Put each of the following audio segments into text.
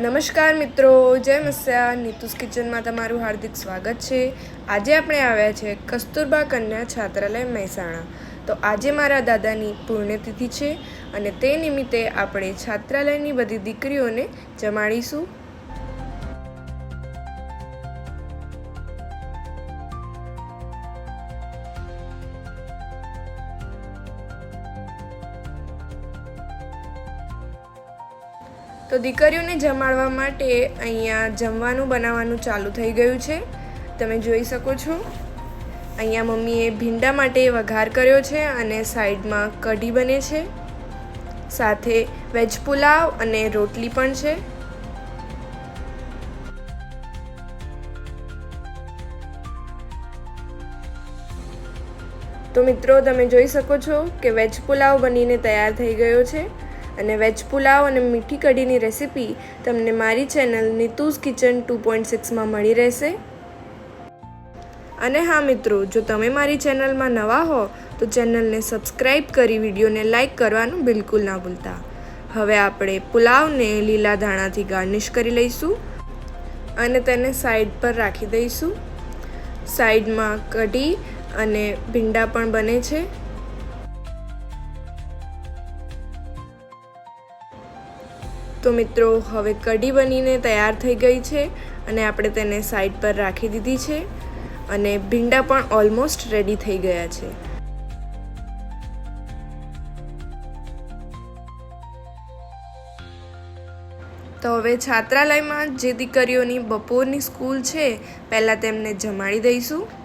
નમસ્કાર મિત્રો, જય મસ્યા. નીતુસ કિચનમાં તમારું હાર્દિક સ્વાગત છે. આજે આપણે આવ્યા છે કસ્તુરબા કન્યા છાત્રાલય મહેસાણા. તો આજે મારા દાદાની પુણ્યતિથિ છે અને તે નિમિત્તે આપણે છાત્રાલયની બધી દીકરીઓને જમાડીશું. તો દીકરીઓને જમાડવા માટે અહીંયા જમવાનું બનાવવાનું ચાલુ થઈ ગયું છે. તમે જોઈ શકો છો. અહીંયા મમ્મીએ ભીંડા માટે વઘાર કર્યો છે અને સાઈડમાં કઢી બને છે. સાથે વેજ પુલાવ અને રોટલી પણ છે. તો મિત્રો, તમે જોઈ શકો છો કે વેજ પુલાવ બનીને તૈયાર થઈ ગયો છે. અને વેજ પુલાવ અને મીઠી કઢીની રેસીપી તમને મારી channel Neetu's kitchen two point સિક્સમાં મળી રહેશે. અને હા મિત્રો, જો તમે મારી ચેનલમાં નવા હો, તો ચેનલને સબસ્ક્રાઈબ કરી વિડીયોને લાઇક કરવાનું બિલકુલ ના ભૂલતા. હવે આપણે પુલાવને લીલા ધાણાથી ગાર્નિશ કરી લઈશું અને તેને સાઈડ પર રાખી દઈશું. સાઈડમાં કઢી અને ભીંડા પણ બને છે. તો મિત્રો, હવે કઢી બનીને તૈયાર થઈ ગઈ છે અને આપણે તેને સાઈડ પર રાખી દીધી છે અને ભીંડા પણ ઓલમોસ્ટ રેડી થઈ ગયા છે. તો હવે છાત્રાલયમાં જે દીકરીઓની બપોરની સ્કૂલ છે, પહેલાં તેમને જમાડી દઈશું.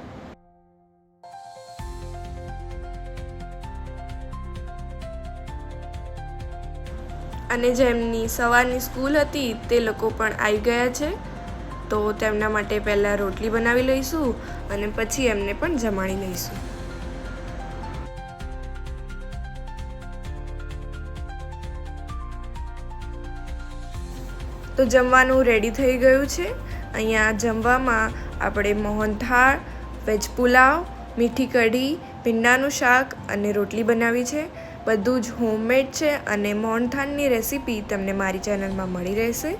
અને જેમની સવારની સ્કૂલ હતી, તે લોકો પણ આવી ગયા છે. તો તેમના માટે પહેલાં રોટલી બનાવી લઈશું અને પછી એમને પણ જમાડી લઈશું. તો જમવાનું રેડી થઈ ગયું છે. અહીંયા જમવામાં આપણે મોહનથાળ વેજ પુલાવ, મીઠી કઢી, ભીંડાનું શાક અને રોટલી બનાવી છે. બધું જ હોમમેડ છે અને મોહનથાળની રેસીપી તમને મારી ચેનલમાં મળી રહેશે.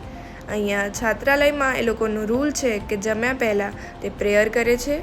અહીંયા છાત્રાલયમાં એ લોકોનો રૂલ છે કે જમ્યા પહેલાં તે પ્રેયર કરે છે.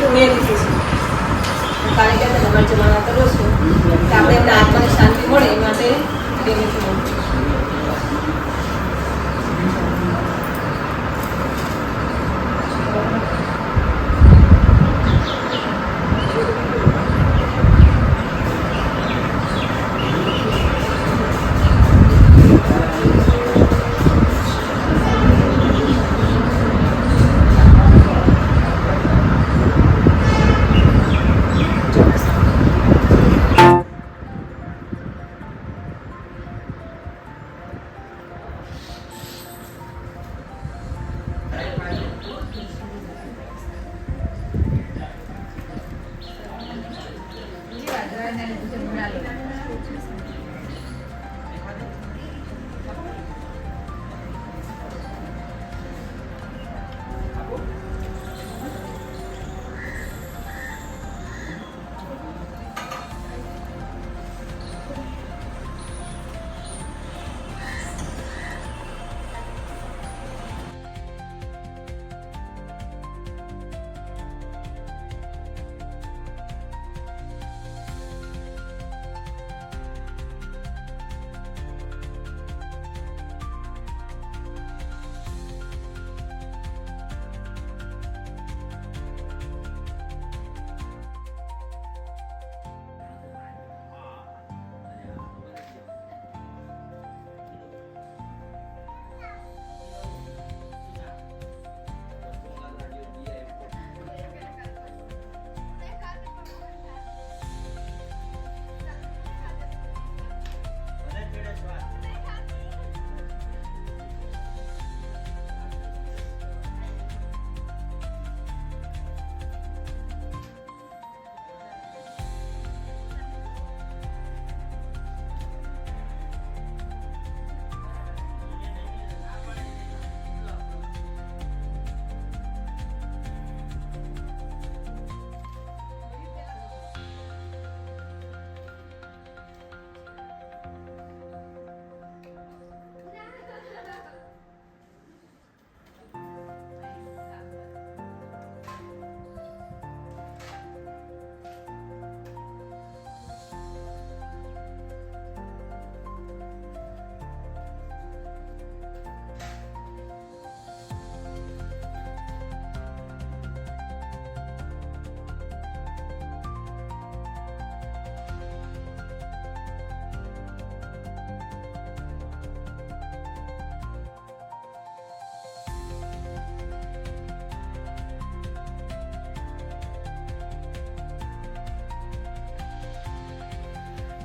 ફાધરની મેં પુણ્યતિથિ છે કારણ કે આપણે નમન જમાડવા કરો છો. આપણે એમના આત્માને શાંતિ મળે એ માટે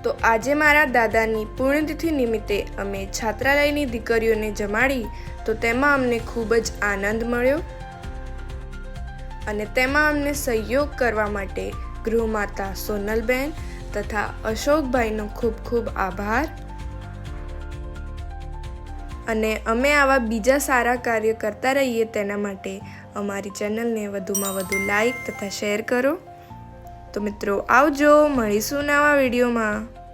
તો આજે મારા દાદાની પુણ્યતિથિ નિમિત્તે અમે છાત્રાલયની દીકરીઓને જમાડી તો તેમાં અમને ખૂબ જ આનંદ મળ્યો અને તેમાં અમને સહયોગ કરવા માટે ગૃહમાતા સોનલબેન તથા અશોકભાઈનો ખૂબ ખૂબ આભાર. અને અમે આવા બીજા સારા કાર્ય કરતા રહીએ તેના માટે અમારી ચેનલને વધુમાં વધુ લાઈક તથા શેર કરો. તો મિત્રો આવજો મળીશું નવા વિડીયોમાં.